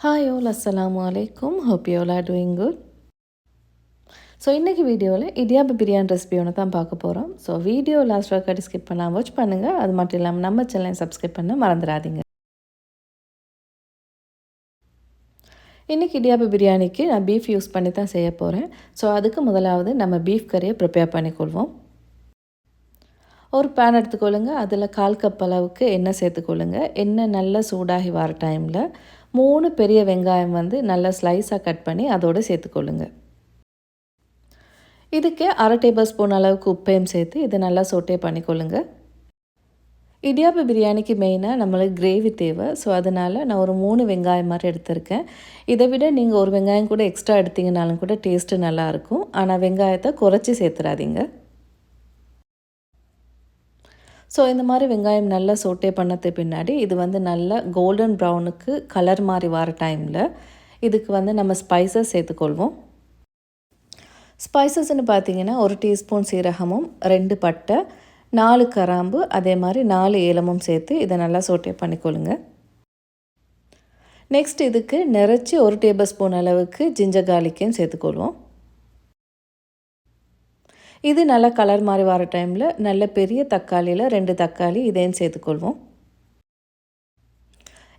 Hi all அஸ்ஸலாமு அலைக்கும் hope you are doing good so இன்றைக்கி வீடியோவில் இடியாப்ப பிரியாணி ரெசிபி ஒன்று தான் பார்க்க போகிறோம் ஸோ வீடியோ லாஸ்ட் வரைக்கும் ஸ்கிப் பண்ணால் வாட்ச் பண்ணுங்கள் அது மட்டும் இல்லாமல் நம்ம சேனலை சப்ஸ்கிரைப் பண்ண மறந்துடாதீங்க. இன்றைக்கி இடியாப்ப பிரியாணிக்கு நான் பீஃப் யூஸ் பண்ணி தான் செய்ய போகிறேன் ஸோ அதுக்கு முதலாவது நம்ம பீஃப் கறியை ப்ரிப்பேர் பண்ணிக்கொள்வோம் ஒரு பேன் எடுத்துக்கொள்ளுங்க அதில் கால் கப் அளவுக்கு எண்ணெய் சேர்த்துக்கொள்ளுங்க எண்ணெய் நல்லா சூடாகி வர டைமில் மூணு பெரிய வெங்காயம் வந்து நல்லா ஸ்லைஸாக கட் பண்ணி அதோடு சேர்த்துக்கொள்ளுங்க. இதுக்கு அரை டேபிள் ஸ்பூன் அளவுக்கு உப்பையும் சேர்த்து இதை நல்லா சொட்டே பண்ணிக்கொள்ளுங்க. இடியாப்பு பிரியாணிக்கு மெயினாக நம்மளுக்கு கிரேவி தேவை. ஸோ அதனால் நான் ஒரு மூணு வெங்காயம் மாதிரி எடுத்திருக்கேன். இதை விட நீங்கள் ஒரு வெங்காயம் கூட எக்ஸ்ட்ரா எடுத்தீங்கனாலும் கூட டேஸ்ட்டு நல்லாயிருக்கும் ஆனால் வெங்காயத்தை குறைச்சி சேர்த்துறாதீங்க. ஸோ இந்த மாதிரி வெங்காயம் நல்லா சோட்டே பண்ணது பின்னாடி இது வந்து நல்லா கோல்டன் ப்ரௌனுக்கு கலர் மாதிரி வர டைமில் இதுக்கு வந்து நம்ம ஸ்பைசஸ் சேர்த்துக்கொள்வோம். ஸ்பைசஸ்ன்னு பார்த்தீங்கன்னா ஒரு டீஸ்பூன் சீரகமும் ரெண்டு பட்டை நாலு கராம்பு அதே மாதிரி நாலு ஏலமும் சேர்த்து இதை நல்லா சோட்டே பண்ணிக்கொள்ளுங்க. நெக்ஸ்ட் இதுக்கு நிறச்சி ஒரு டேபிள் ஸ்பூன் அளவுக்கு ஜிஞ்சர் கார்லிக்கையும் சேர்த்துக்கொள்வோம். இது நல்லா கலர் மாதிரி வர டைமில் நல்ல பெரிய தக்காளியில் ரெண்டு தக்காளி இதையும் சேர்த்துக்கொள்வோம்.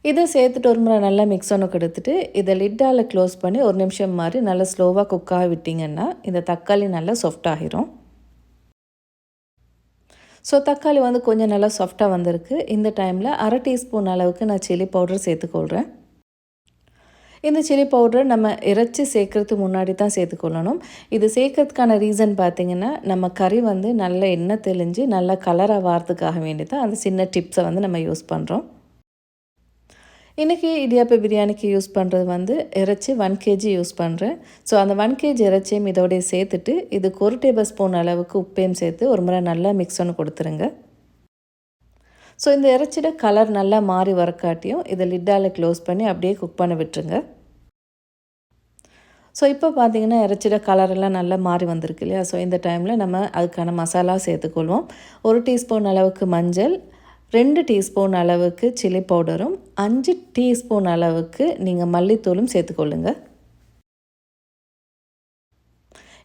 இதை சேர்த்துட்டு ஒரு முறை நல்லா மிக்ஸ் ஒன்று கொடுத்துட்டு இதை லிட்டால் க்ளோஸ் பண்ணி ஒரு நிமிஷம் மாதிரி நல்லா ஸ்லோவாக குக்காக விட்டிங்கன்னா இந்த தக்காளி நல்லா சாஃப்ட் ஆகிரும். ஸோ தக்காளி வந்து கொஞ்சம் நல்லா சாஃப்டாக வந்திருக்கு. இந்த டைமில் அரை டீஸ்பூன் அளவுக்கு நான் சில்லி பவுடர் சேர்த்துக்கொள்கிறேன் இந்த சில்லி பவுடரை நம்ம இறைச்சி சேர்க்கறதுக்கு முன்னாடி தான் சேர்த்துக்கொள்ளணும். இது சேர்க்கறதுக்கான ரீசன் பார்த்திங்கன்னா நம்ம கறி வந்து நல்ல எண்ணெய் தெளிஞ்சு நல்ல கலராக வாரத்துக்காக வேண்டி தான் அந்த சின்ன டிப்ஸை வந்து நம்ம யூஸ் பண்ணுறோம் இன்றைக்கி இடியாப்ப பிரியாணிக்கு யூஸ் பண்ணுறது வந்து இறைச்சி ஒன் கேஜி யூஸ் பண்ணுறேன் ஸோ அந்த ஒன் கேஜி இறைச்சியும் இதோடய சேர்த்துட்டு இதுக்கு ஒரு டேபிள் ஸ்பூன் அளவுக்கு உப்பையும் சேர்த்து ஒரு முறை நல்லா மிக்ஸ் பண்ணி கொடுத்துருங்க. ஸோ இந்த இறைச்சிட கலர் நல்லா மாறி வரக்காட்டியும் இதை லிட்டால் க்ளோஸ் பண்ணி அப்படியே குக் பண்ண விட்டுருங்க. ஸோ இப்போ பார்த்தீங்கன்னா இறைச்சிட கலரெல்லாம் நல்லா மாறி வந்திருக்கு இல்லையா? ஸோ இந்த டைமில் நம்ம அதுக்கான மசாலா சேர்த்துக்கொள்வோம். ஒரு டீஸ்பூன் அளவுக்கு மஞ்சள் ரெண்டு டீஸ்பூன் அளவுக்கு சில்லி பவுடரும் அஞ்சு டீஸ்பூன் அளவுக்கு நீங்கள் மல்லித்தூளும் சேர்த்துக்கொள்ளுங்க.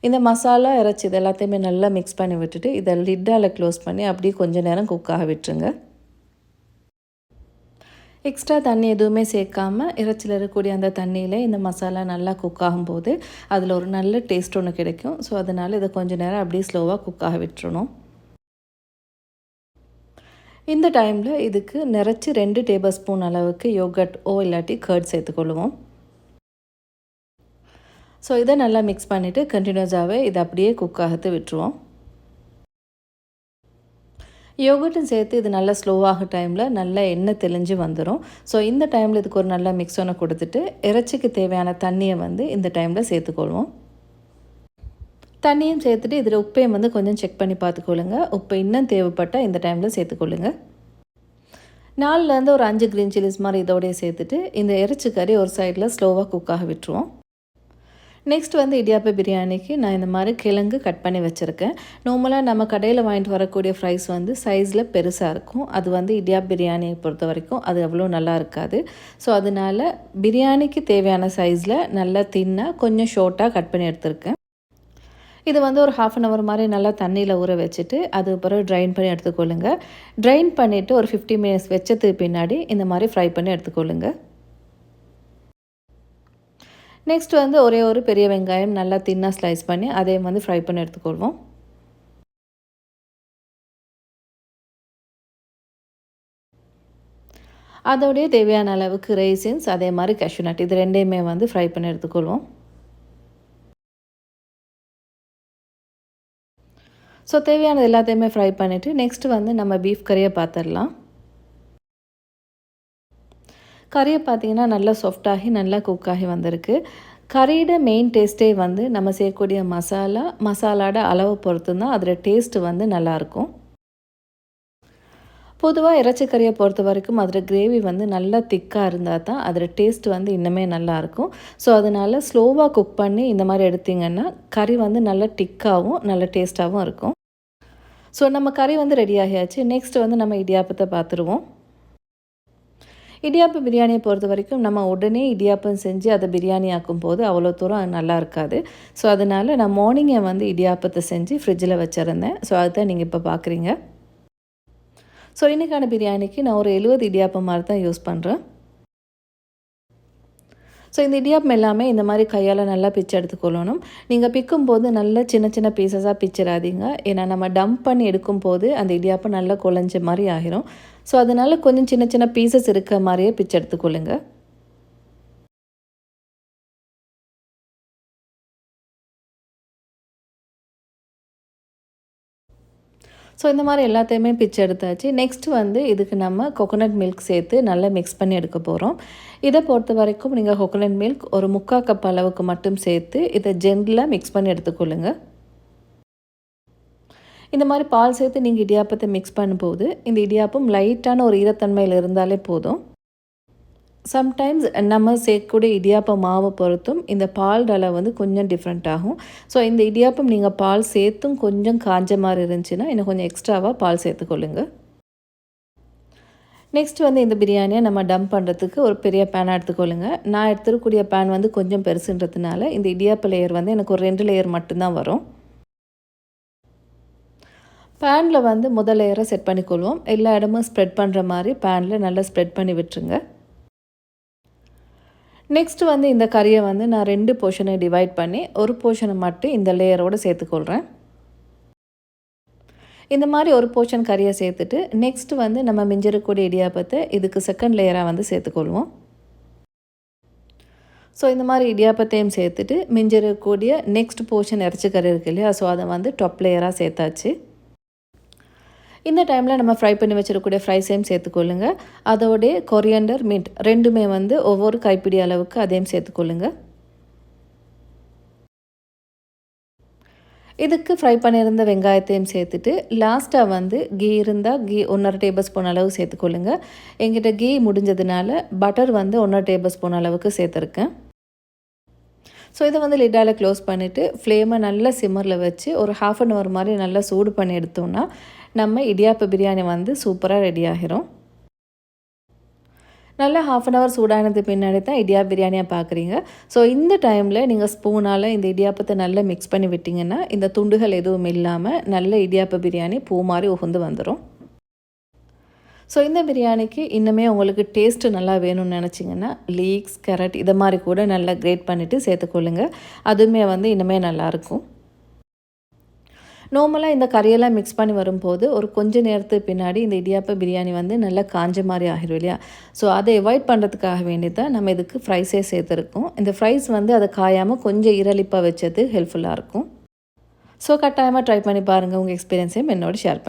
இந்த மசாலா இறைச்சி இது எல்லாத்தையுமே நல்லா மிக்ஸ் பண்ணி விட்டுட்டு இதை லிட்டால் க்ளோஸ் பண்ணி அப்படியே கொஞ்சம் நேரம் குக்காக விட்டுருங்க. எக்ஸ்ட்ரா தண்ணி எதுவுமே சேர்க்காமல் இறைச்சியில் இருக்கக்கூடிய அந்த தண்ணியில் இந்த மசாலா நல்லா குக் ஆகும்போது அதில் ஒரு நல்ல டேஸ்ட் ஒன்று கிடைக்கும். ஸோ அதனால் இதை கொஞ்சம் நேரம் அப்படியே ஸ்லோவாக குக்காக விட்டுறணும். இந்த டைமில் இதுக்கு நிறச்சி ரெண்டு டேபிள் ஸ்பூன் அளவுக்கு யோகட் ஓ இல்லாட்டி கர்ட் சேர்த்துக்கொள்ளுவோம் ஸோ இதை நல்லா மிக்ஸ் பண்ணிவிட்டு கண்டினியூஸாகவே இதை அப்படியே குக் ஆகத்து விட்டுருவோம். யோகட்டும் சேர்த்து இது நல்லா ஸ்லோவாக டைமில் நல்லா எண்ணெய் தெளிஞ்சு வந்துடும் ஸோ இந்த டைமில் இதுக்கு ஒரு நல்ல மிக்ஸ் ஒன்று கொடுத்துட்டு இறைச்சிக்கு தேவையான தண்ணியை வந்து இந்த டைமில் சேர்த்துக்கொள்வோம். தண்ணியும் சேர்த்துட்டு இதில் உப்பையும் வந்து கொஞ்சம் செக் பண்ணி பார்த்துக்கொள்ளுங்க. உப்பு இன்னும் தேவைப்பட்டால் இந்த டைமில் சேர்த்துக்கொள்ளுங்க. நாலுலேருந்து ஒரு அஞ்சு க்ரீன் சில்லிஸ் மாதிரி இதோடய சேர்த்துட்டு இந்த இறைச்சி கறி ஒரு சைடில் ஸ்லோவாக குக்காக விட்டுருவோம். நெக்ஸ்ட் வந்து இடியாப்ப பிரியாணிக்கு நான் இந்த மாதிரி கிழங்கு கட் பண்ணி வச்சுருக்கேன். நார்மலாக நம்ம கடையில் வாங்கிட்டு வரக்கூடிய ஃப்ரைஸ் வந்து சைஸில் பெருசாக இருக்கும். அது வந்து இடியாப் பிரியாணியை பொறுத்த வரைக்கும் அது அவ்வளோ நல்லா இருக்காது. ஸோ அதனால் பிரியாணிக்கு தேவையான சைஸில் நல்லா தின்னாக கொஞ்சம் ஷார்ட்டாக கட் பண்ணி எடுத்திருக்கேன். இது வந்து ஒரு ஹாஃப் அன் ஹவர் மாதிரி நல்லா தண்ணியில் ஊற வச்சுட்டு அது பிறகு ட்ரைன் பண்ணி எடுத்துக்கொள்ளுங்கள் ட்ரைன் பண்ணிவிட்டு ஒரு ஃபிஃப்டி மினிட்ஸ் வச்சதுக்கு பின்னாடி இந்த மாதிரி ஃப்ரை பண்ணி எடுத்துக்கொள்ளுங்கள் நெக்ஸ்ட் வந்து ஒரே ஒரு பெரிய வெங்காயம் நல்லா தின்னாக ஸ்லைஸ் பண்ணி அதையும் வந்து ஃப்ரை பண்ணி எடுத்துக்கொள்வோம். அதோடைய தேவையான அளவுக்கு ரைசின்ஸ் அதே மாதிரி கேஷ்யூநட் இது ரெண்டையுமே வந்து ஃப்ரை பண்ணி எடுத்துக்கொள்வோம். ஸோ தேவையானது எல்லாத்தையுமே ஃப்ரை பண்ணிவிட்டு நெக்ஸ்ட்டு வந்து நம்ம பீஃப் கறியை பார்த்துடலாம் கறியை பார்த்திங்கன்னா நல்லா சாஃப்டாகி நல்லா குக்காகி வந்திருக்கு. கறியோட மெயின் டேஸ்ட்டே வந்து நம்ம செய்யக்கூடிய மசாலா மசாலாட அளவை பொறுத்து தான் அதில் டேஸ்ட்டு வந்து நல்லாயிருக்கும். பொதுவாக இறைச்சிக்கறியை பொறுத்த வரைக்கும் அதில் கிரேவி வந்து நல்லா திக்காக இருந்தால் தான் அதில் டேஸ்ட் வந்து இன்னுமே நல்லாயிருக்கும். ஸோ அதனால் ஸ்லோவாக குக் பண்ணி இந்த மாதிரி எடுத்திங்கன்னா கறி வந்து நல்லா டிக்காகவும் நல்ல டேஸ்ட்டாகவும் இருக்கும். ஸோ நம்ம கறி வந்து ரெடி ஆகியாச்சு. நெக்ஸ்ட் வந்து நம்ம இடியாப்பத்தை பார்த்துருவோம். இடியாப்பம் பிரியாணியை பொறுத்த வரைக்கும் நம்ம உடனே இடியாப்பம் செஞ்சு அதை பிரியாணி ஆக்கும் போது அவ்வளோ தூரம் அது நல்லா இருக்காது. ஸோ அதனால் நான் மார்னிங்கை வந்து இடியாப்பத்தை செஞ்சு ஃப்ரிட்ஜில் வச்சுருந்தேன். ஸோ அதுதான் நீங்கள் இப்போ பார்க்குறீங்க ஸோ இன்றைக்கான பிரியாணிக்கு நான் ஒரு எழுபது இடியாப்பம் மாதிரி தான் யூஸ் பண்ணுறேன் ஸோ இந்த இடியாப்பம் எல்லாமே இந்த மாதிரி கையால் நல்லா பிச்சு எடுத்துக்கொள்ளணும் நீங்கள் பிக்கும் போது நல்ல சின்ன சின்ன பீசஸாக பிச்சிடாதீங்க. ஏன்னா நம்ம டம்ப் பண்ணி எடுக்கும் போது அந்த இடியாப்பம் நல்லா குழஞ்ச மாதிரி ஆகிரும் ஸோ அதனால் கொஞ்சம் சின்ன சின்ன பீசஸ் இருக்க மாதிரியே பிச்சு எடுத்துக்கொள்ளுங்க. ஸோ இந்த மாதிரி எல்லாத்தையுமே பிச்சு எடுத்தாச்சு. நெக்ஸ்ட் வந்து இதுக்கு நம்ம கொக்கோனட் மில்க் சேர்த்து நல்லா மிக்ஸ் பண்ணி எடுக்க போகிறோம் இதை பொறுத்த வரைக்கும் நீங்கள் கொக்கோனட் மில்க் ஒரு முக்கால் கப் அளவுக்கு மட்டும் சேர்த்து இதை ஜென்டிலாக மிக்ஸ் பண்ணி எடுத்துக்கொள்ளுங்கள் இந்த மாதிரி பால் சேர்த்து நீங்கள் இடியாப்பத்தை மிக்ஸ் பண்ணும்போது இந்த இடியாப்பம் லைட்டான ஒரு ஈரத்தன்மையில் இருந்தாலே போதும். சம்டைம்ஸ் நம்ம சேர்க்கக்கூடிய இடியாப்பம் மாவை பொறுத்தும் இந்த பால் டலை வந்து கொஞ்சம் டிஃப்ரெண்ட் ஆகும். ஸோ இந்த இடியாப்பம் நீங்கள் பால் சேர்த்தும் கொஞ்சம் காஞ்ச மாதிரி இருந்துச்சுன்னா இன்னும் கொஞ்சம் எக்ஸ்ட்ராவாக பால் சேர்த்துக்கொள்ளுங்க. நெக்ஸ்ட் வந்து இந்த பிரியாணியை நம்ம டம்ப் பண்ணுறதுக்கு ஒரு பெரிய பேனை எடுத்துக்கொள்ளுங்க. நான் எடுத்துருக்கூடிய பேன் வந்து கொஞ்சம் பெருசுன்றதுனால இந்த இடியாப்ப லேயர் வந்து எனக்கு ஒரு ரெண்டு லேயர் மட்டும்தான் வரும். பேனில் வந்து முதல் லேயரை செட் பண்ணிக்கொள்வோம். எல்லா இடமும் ஸ்ப்ரெட் பண்ணுற மாதிரி பேனில் நல்லா ஸ்ப்ரெட் பண்ணி விட்டுருங்க. நெக்ஸ்ட் வந்து இந்த கறியை வந்து நான் ரெண்டு போர்ஷனை டிவைட் பண்ணி ஒரு போர்ஷனை மட்டும் இந்த லேயரோடு சேர்த்துக்கொள்கிறேன் இந்த மாதிரி ஒரு போர்ஷன் கறியை சேர்த்துட்டு நெக்ஸ்ட் வந்து நம்ம மிஞ்சிருக்கக்கூடிய இடியாப்பத்தை இதுக்கு செகண்ட் லேயராக வந்து சேர்த்துக்கொள்வோம். ஸோ இந்த மாதிரி இடியாப்பத்தையும் சேர்த்துட்டு மிஞ்சிருக்கக்கூடிய நெக்ஸ்ட் போர்ஷன் இறச்சி கறி இருக்கு இல்லையா? ஸோ அதை வந்து டாப் லேயராக சேர்த்தாச்சு. இந்த டைமில் நம்ம ஃப்ரை பண்ணி வச்சிருக்கக்கூடிய ஃப்ரைஸையும் சேர்த்துக்கொள்ளுங்க. அதோடைய கொரியண்டர் மின்ட் ரெண்டுமே வந்து ஒவ்வொரு கைப்பிடி அளவுக்கு அதையும் சேர்த்துக்கொள்ளுங்க. இதுக்கு ஃப்ரை பண்ணியிருந்த வெங்காயத்தையும் சேர்த்துட்டு லாஸ்ட்டாக வந்து கீ இருந்தால் கீ ஒன்றரை டேபிள் ஸ்பூன் அளவு சேர்த்துக்கொள்ளுங்க. எங்கிட்ட கீ முடிஞ்சதுனால பட்டர் வந்து ஒன்றரை டேபிள் ஸ்பூன் அளவுக்கு சேர்த்துருக்கேன். ஸோ இதை வந்து லிட்டால் க்ளோஸ் பண்ணிவிட்டு ஃப்ளேமை நல்லா சிம்மரில் வச்சு ஒரு ஹாஃப் அன் ஹவர் மாதிரி நல்லா சூடு பண்ணி எடுத்தோம்னா நம்ம இடியாப்ப பிரியாணி வந்து சூப்பராக ரெடி ஆகிரும். நல்லா ஹாஃப் அன் ஹவர் சூடானது பின்னாடி தான் இடியா பிரியாணியாக பார்க்குறீங்க ஸோ இந்த டைமில் நீங்கள் ஸ்பூனால் இந்த இடியாப்பத்தை நல்லா மிக்ஸ் பண்ணி விட்டிங்கன்னா இந்த துண்டுகள் எதுவும் இல்லாமல் நல்ல இடியாப்ப பிரியாணி பூ மாதிரி உகுந்து வந்துடும் ஸோ இந்த பிரியாணிக்கு இன்னுமே உங்களுக்கு டேஸ்ட்டு நல்லா வேணும்னு நினச்சிங்கன்னா லீக்ஸ் கேரட் இதை மாதிரி கூட நல்லா கிரேட் பண்ணிவிட்டு சேர்த்துக்கொள்ளுங்க. அதுவுமே வந்து இன்னுமே நல்லாயிருக்கும் நார்மலாக இந்த கறியெல்லாம் மிக்ஸ் பண்ணி வரும்போது ஒரு கொஞ்ச நேரத்துக்கு பின்னாடி இந்த இடியாப்ப பிரியாணி வந்து நல்லா காஞ்ச மாதிரி ஆகிடும் இல்லையா? ஸோ அதை அவாய்ட் பண்ணுறதுக்காக வேண்டி தான் நம்ம இதுக்கு ஃப்ரைஸே சேர்த்துருக்கோம். இந்த ஃப்ரைஸ் வந்து அதை காயாமல் கொஞ்சம் இரளிப்பாக வச்சது ஹெல்ப்ஃபுல்லாக இருக்கும். ஸோ கட்டாயமாக ட்ரை பண்ணி பாருங்கள் உங்கள் எக்ஸ்பீரியன்ஸையும் என்னோட ஷேர்